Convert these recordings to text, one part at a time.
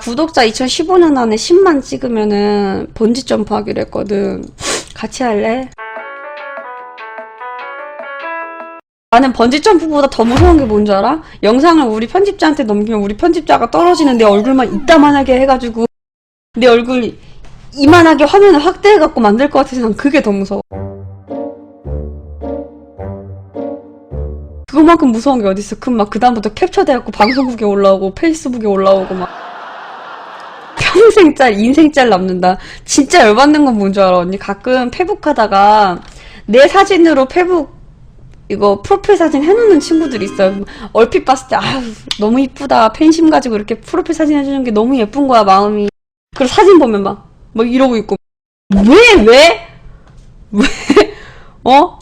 구독자 2015년 안에 10만 찍으면은 번지 점프 하기로 했거든. 같이 할래? 나는 번지 점프보다 더 무서운 게 뭔지 알아? 영상을 우리 편집자한테 넘기면 우리 편집자가 떨어지는 내 얼굴만 이따만하게 해가지고 내 얼굴 이만하게 화면을 확대해갖고 만들 것 같아서 난 그게 더 무서워. 그거만큼 무서운 게 어딨어. 그럼 막 그다음부터 캡처돼갖고 방송국에 올라오고 페이스북에 올라오고 막 평생 짤, 인생 짤 남는다. 진짜 열받는 건 뭔 줄 알아, 언니? 가끔 페북 하다가 내 사진으로 페북 이거 프로필 사진 해놓는 친구들이 있어요. 얼핏 봤을 때, 아유, 너무 이쁘다. 팬심 가지고 이렇게 프로필 사진 해주는 게 너무 예쁜 거야, 마음이. 그리고 사진 보면 막, 막 이러고 있고. 왜, 왜? 왜? 어?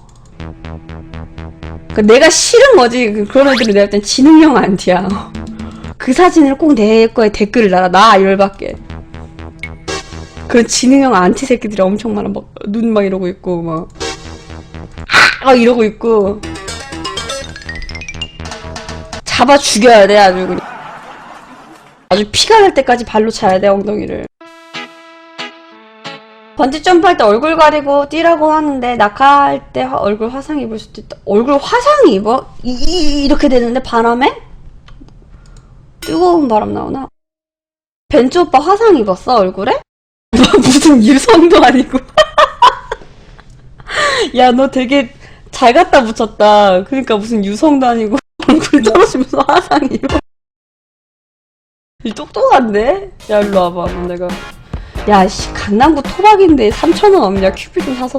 그 내가 싫은 거지. 그- 그런 애들이 내가 볼땐 지능형 안티야. 그 사진을 꼭 내 거에 댓글을 달아. 나 열받게. 그런 지능형 안티 새끼들이 엄청 많아. 막, 눈 막 이러고 있고, 막. 아! 이러고 있고. 잡아 죽여야 돼, 아주. 그냥. 아주 피가 날 때까지 발로 차야 돼, 엉덩이를. 번지 점프할 때 얼굴 가리고 뛰라고 하는데 낙하할 때 화- 얼굴 화상 입을 수도 있다. 얼굴 화상 입어? 이, 이- 이렇게 되는데 바람에? 뜨거운 바람 나오나? 벤츠 오빠 화상 입었어 얼굴에? 무슨 유성도 아니고. 야 너 되게 잘 갖다 붙였다. 그러니까 무슨 유성도 아니고 얼굴 떨어지면서 화상 입어. 이 똑똑한데? 야 일로 와봐. 내가 야, 씨, 강남구 토박인데 3,000원 없냐? 큐비 좀 사서.